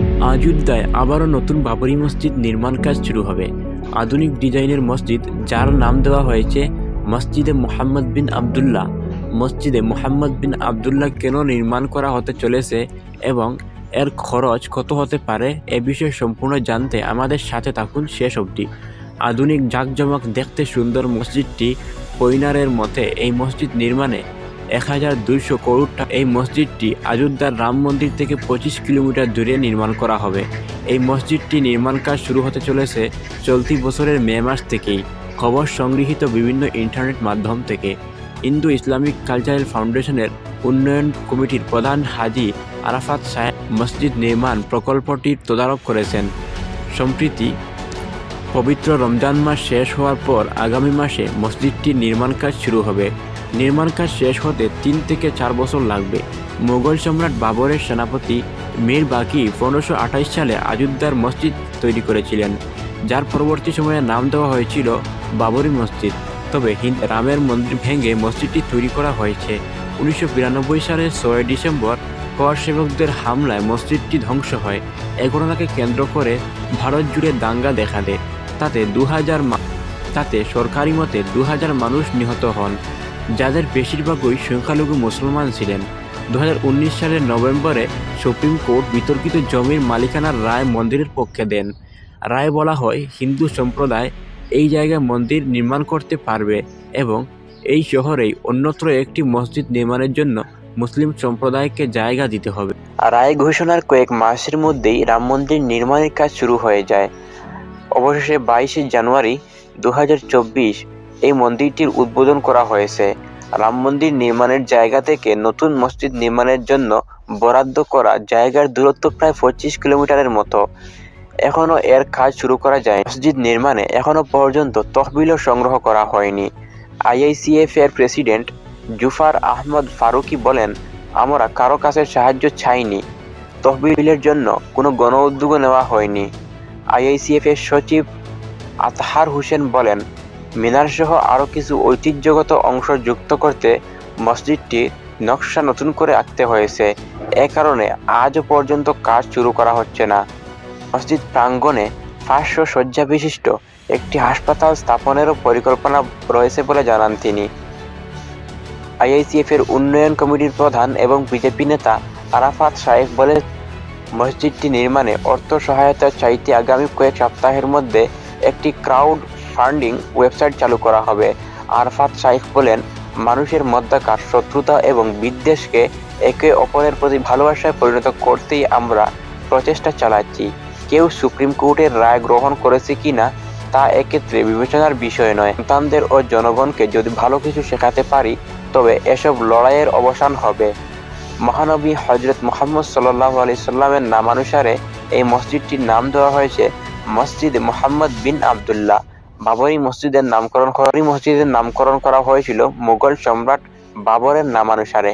অযোধ্যায় আবারও নতুন বাবরি মসজিদ নির্মাণ কাজ শুরু হবে। আধুনিক ডিজাইনের মসজিদ, যার নাম দেওয়া হয়েছে মসজিদে মোহাম্মদ বিন আবদুল্লাহ। মসজিদে মোহাম্মদ বিন আবদুল্লাহ কেন নির্মাণ করা হতে চলেছে এবং এর খরচ কত হতে পারে এ বিষয়ে সম্পূর্ণ জানতে আমাদের সাথে থাকুন শেষ অবধি। আধুনিক জাঁকজমক দেখতে সুন্দর মসজিদটি কৈনারের মতে এই মসজিদ নির্মাণে এক হাজার দুইশো করোড় টাকা এই মসজিদটি অযোধ্যার রাম মন্দির থেকে পঁচিশ কিলোমিটার দূরে নির্মাণ করা হবে। এই মসজিদটি নির্মাণ কাজ শুরু হতে চলেছে চলতি বছরের মে মাস থেকেই। খবর সংগৃহীত বিভিন্ন ইন্টারনেট মাধ্যম থেকে। ইন্দো ইসলামিক কালচারাল ফাউন্ডেশনের উন্নয়ন কমিটির প্রধান হাজি আরাফাত সাহেব মসজিদ নির্মাণ প্রকল্পটির তদারক করেছেন। সম্প্রতি পবিত্র রমজান মাস শেষ হওয়ার পর আগামী মাসে মসজিদটির নির্মাণ কাজ শুরু হবে। নির্মাণ কাজ শেষ হতে তিন থেকে চার বছর লাগবে। মোগল সম্রাট বাবরের সেনাপতি মীর বাকি পনেরোশো সালে অযোধ্যার মসজিদ তৈরি করেছিলেন, যার পরবর্তী সময়ে নাম দেওয়া হয়েছিল বাবরি মসজিদ। তবে হিন্দ রামের মন্দির ভেঙে মসজিদটি তৈরি করা হয়েছে। উনিশশো বিরানব্বই সালের ছয় ডিসেম্বর কর সেবকদের হামলায় মসজিদটি ধ্বংস হয়। এ ঘটনাকে কেন্দ্র করে ভারত জুড়ে দাঙ্গা দেখা দেয়। তাতে দু হাজার তাতে সরকারি মতে দু হাজার মানুষ নিহত হন, যাদের বেশিরভাগই সংখ্যালঘু মুসলমান ছিলেন। দু হাজার উনিশ সালের নভেম্বরে সুপ্রিম কোর্ট বিতর্কিত জমির মালিকানার রায় মন্দিরের পক্ষে দেন। রায় বলা হয়, হিন্দু সম্প্রদায় এই জায়গায় মন্দির নির্মাণ করতে পারবে এবং এই শহরেই অন্যত্র একটি মসজিদ নির্মাণের জন্য মুসলিম সম্প্রদায়কে জায়গা দিতে হবে। রায় ঘোষণার কয়েক মাসের মধ্যেই রাম মন্দির নির্মাণের কাজ শুরু হয়ে যায়। অবশেষে বাইশে জানুয়ারি দু হাজার চব্বিশ এই মন্দিরটির উদ্বোধন করা হয়েছে। রাম মন্দির নির্মাণের জায়গা থেকে নতুন মসজিদ নির্মাণের জন্য বরাদ্দ করা জায়গার দূরত্ব প্রায় পঁচিশ কিলোমিটারের মতো। এখনও এর কাজ শুরু করা যায় মসজিদ নির্মাণে এখনও পর্যন্ত তহবিলও সংগ্রহ করা হয়নি। আইআইসিএফ এর প্রেসিডেন্ট জুফার আহমদ ফারুকি বলেন, আমরা কারও কাছে সাহায্য চাইনি। তহবিলের জন্য কোনো গণ উদ্যোগও নেওয়া হয়নি। আইআইসিএফ এর সচিব আতহার হোসেন বলেন, মিনারসহ আরও কিছু ঐতিহ্যগত অংশ যুক্ত করতে মসজিদটি নকশা নতুন করে আঁকতে হয়েছে। এ কারণে আজও পর্যন্ত কাজ শুরু করা হচ্ছে না। মসজিদ প্রাঙ্গণে পাঁচশো শয্যা বিশিষ্ট একটি হাসপাতাল স্থাপনেরও পরিকল্পনা রয়েছে বলে জানান তিনি। আইআইসিএফ এর উন্নয়ন কমিটির প্রধান এবং বিজেপি নেতা আরাফাত সাহেব বলে মসজিদটি নির্মাণে অর্থ সহায়তা চাইতে আগামী কয়েক সপ্তাহের মধ্যে একটি ক্রাউড ফান্ডিং ওয়েবসাইট চালু করা হবে। আরফাত শাইখ বলেন, মানুষের মধ্যকার শত্রুতা এবং বিদ্বেষকে একে অপরের প্রতি ভালোবাসায় পরিণত করতেই আমরা প্রচেষ্টা চালাচ্ছি। কেউ সুপ্রিম কোর্টের রায় গ্রহণ করেছে কিনা, তা এক্ষেত্রে বিবেচনার বিষয় নয়। সন্তানদের ও জনগণকে যদি ভালো কিছু শেখাতে পারি, তবে এসব লড়াইয়ের অবসান হবে। মহানবী হজরত মোহাম্মদ সাল্লাহ আলি সাল্লামের নামানুসারে এই মসজিদটির নাম দেওয়া হয়েছে মসজিদ মোহাম্মদ বিন আবদুল্লাহ। বাবরি মসজিদের নামকরণ বাবরি মসজিদের নামকরণ করা হয়েছিল মুঘল সম্রাট বাবরের নামানুসারে।